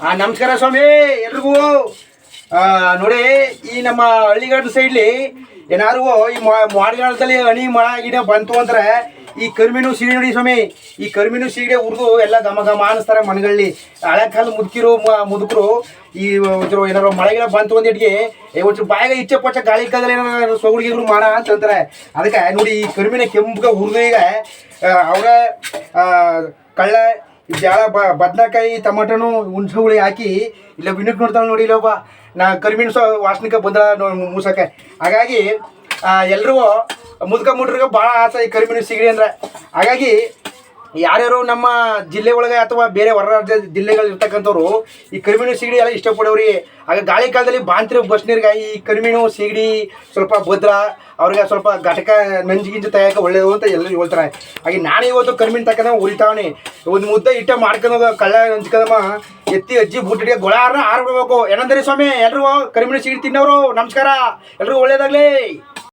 ಆ, ನಮಸ್ಕಾರ ಸ್ವಾಮಿ, ಎಲ್ರಿಗೂ. ನೋಡಿ, ಈ ನಮ್ಮ ಹಳ್ಳಿಗಾಡ ಸೈಡ್ಲಿ ಏನಾದ್ರು ಈ ಮಾಡಿಗಾಲದಲ್ಲಿ ಹಣಿ ಮಳ, ಗಿಡ ಬಂತು ಅಂದ್ರೆ ಈ ಕರ್ಮಿನೂ ಸೀಡೆ ನೋಡಿ ಸ್ವಾಮಿ. ಈ ಕರ್ಮಿನೂ ಸೀಡೆ ಉರಿದು ಎಲ್ಲ ಘಮ ಗಮ ಅನಿಸ್ತಾರೆ ಮನೆಗಳಲ್ಲಿ ಹಳೆ ಕಾಲ ಮುದುಕಿರು ಮುದುಕರು, ಈ ಒಂಚೂರು ಏನಾರು ಮಳೆಗಿಡ ಬಂತು ಒಂದಿಟ್ಟಿಗೆ ಏ, ಒಂಚೂರು ಬಾಯಿಗೆ ಇಚ್ಚೆ ಪಚ್ಚ ಗಾಳಿ ಕಾಲದಲ್ಲಿ ಏನಾರು ಸೊಗುಡಿಗೆಗಳು ಮಾಡ ಅಂತ ಅಂತಾರೆ. ಅದಕ್ಕೆ ನೋಡಿ ಈ ಕರ್ಮಿನ ಕೆಂಪಗೆ ಹುರಿದು ಈಗ ಅವರ ಕಳ್ಳ ಜಾಳ ಬ ಬದನೆಕಾಯಿ, ಟಮಾಟನು ಹುಣ್ಸೆ ಹುಳಿ ಹಾಕಿ ಇಲ್ಲ ವಿನಕ್ ನೋಡ್ತಾಳೆ ನೋಡಿ ಇಲ್ಲೊಬ್ಬ ನಾ ಕರಿಮೀನು ಸೊ ವಾಸನಿಕ ಬಂದ ಮೂಸಕ್ಕೆ ಹಾಗಾಗಿ ಎಲ್ಲರೂ ಮುದ್ಕ ಮುಟ್ರಿಗೆ ಭಾಳ ಆಸೆ ಈ ಕರಿಮೀನು ಸಿಗಡಿ ಅಂದ್ರೆ. ಹಾಗಾಗಿ ಯಾರ್ಯಾರು ನಮ್ಮ ಜಿಲ್ಲೆ ಒಳಗೆ ಅಥವಾ ಬೇರೆ ಹೊರ ರಾಜ್ಯ ಜಿಲ್ಲೆಗಳಲ್ಲಿ ಇರ್ತಕ್ಕಂಥವ್ರು, ಈ ಕರಿಮೀನು ಸಿಗಡಿ ಎಲ್ಲ ಇಷ್ಟಪಡೋರಿ ಆಗ ಗಾಳಿ ಕಾಲದಲ್ಲಿ ಬಾಂತಿರೋ ಬಸ್ನೀರ್ಗೆ ಈ ಕರಿಮೀನು ಸಿಗಡಿ ಸ್ವಲ್ಪ ಭದ್ರ, ಅವ್ರಿಗೆ ಸ್ವಲ್ಪ ಘಟಕ ನಂಜು ಗಿಂಜು ಒಳ್ಳೆಯದು ಅಂತ ಎಲ್ಲರೂ ಹೇಳ್ತಾರೆ. ಹಾಗೆ ನಾನು ಇವತ್ತು ಕರಿಮೀನು ತಕ್ಕನ ಉರಿತಾವಣಿ ಒಂದು ಮುದ್ದೆ ಇಟ್ಟ ಮಾಡ್ಕೊಂಡು ಕಳ್ಳ ನಂಚ್ಕದಮ್ಮ ಎತ್ತಿ ಅಜ್ಜಿ ಬುಟ್ಟಿಗೆ ಗೊಳಾರನ್ನ ಆರ್ಬಿಡ್ಬೇಕು. ಏನಂದ್ರಿ ಸ್ವಾಮಿ ಎಲ್ಲರೂ ಕರಿಮೀನು ಸಿಗಡಿ ತಿನ್ನೋರು, ನಮಸ್ಕಾರ. ಎಲ್ಲರೂ ಒಳ್ಳೇದಾಗ್ಲಿ.